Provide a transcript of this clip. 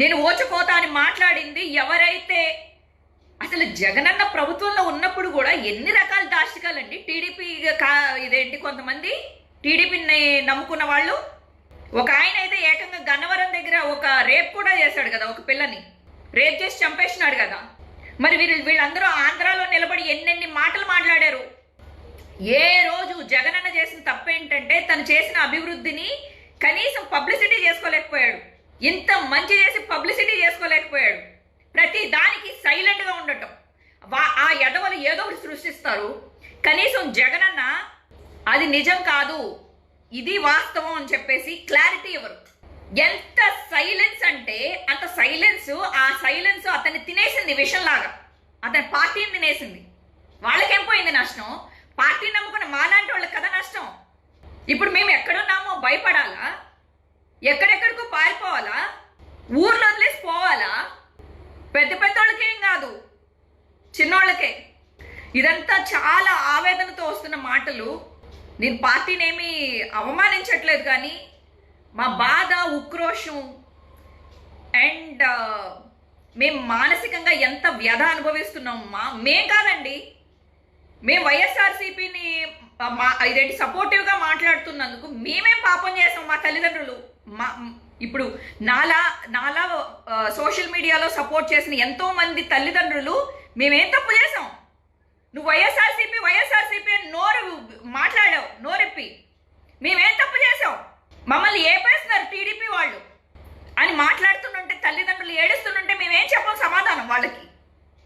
నేను ఓచుకోత అని మాట్లాడింది ఎవరైతే అసలు జగనన్న ప్రభుత్వంలో ఉన్నప్పుడు కూడా ఎన్ని రకాల దాష్టికాలండి? టీడీపీ కా ఇదేంటి కొంతమంది? టీడీపీని నమ్ముకున్న వాళ్ళు? ఒక ఆయన అయితే ఏకంగా గన్నవరం దగ్గర ఒక రేప్ కూడా చేశాడు కదా ఒక పిల్లని. రేప్ చేసి చంపేసినాడు కదా. మరి వీళ్ళు వీళ్ళందరూ ఆంధ్రాలో నిలబడి ఎన్నెన్ని మాటలు మాట్లాడారు? ఏ రోజు జగనన్న చేసిన తప్పేంటంటే తను చేసిన అభివృద్ధిని కనీసం పబ్లిసిటీ చేసుకోలేకపోయాడు. ఇంత మంచి చేసి పబ్లిసిటీ చేసుకోలేకపోయాడు. ప్రతి దానికి సైలెంట్గా ఉండటం. వా- ఆ ఎదవలు ఏదో ఒకటి సృష్టిస్తారు. కనీసం జగనన్న అది నిజం కాదు ఇది వాస్తవం అని చెప్పేసి క్లారిటీ ఇవ్వరు. ఎంత సైలెన్స్ అంటే అంత సైలెన్స్ ఆ సైలెన్స్ అతన్ని తినేసింది విషంలాగా. అతని పార్టీని తినేసింది. వాళ్ళకేం పోయింది నష్టం? పార్టీ నమ్ముకున్న మాలాంటి వాళ్ళకి కదా నష్టం. ఇప్పుడు మేము ఎక్కడున్నామో భయపడాలా? ఎక్కడ పారిపోవాలా? ఊర్లో వదిలేసి పోవాలా? పెద్ద పెద్దోళ్ళకేం కాదు చిన్నోళ్ళకే. ఇదంతా చాలా ఆవేదనతో వస్తున్న మాటలు. నేను పార్టీని ఏమీ అవమానించట్లేదు కానీ మా బాధ ఉక్రోషం అండ్ మేము మానసికంగా ఎంత వ్యధ అనుభవిస్తున్నాం మా మేం కాదండి మేము వైఎస్ఆర్సీపీని మా ఇదేంటి సపోర్టివ్గా మాట్లాడుతున్నందుకు మేమేం పాపం చేసాం మా తల్లిదండ్రులు? మా ఇప్పుడు నాలా నాలా సోషల్ మీడియాలో సపోర్ట్ చేసిన ఎంతో మంది తల్లిదండ్రులు మేమేం తప్పు చేసాం? నువ్వు వైఎస్ఆర్సీపీ వైఎస్ఆర్సీపీ నోరు మాట్లాడావు నోరెప్పి. మేమే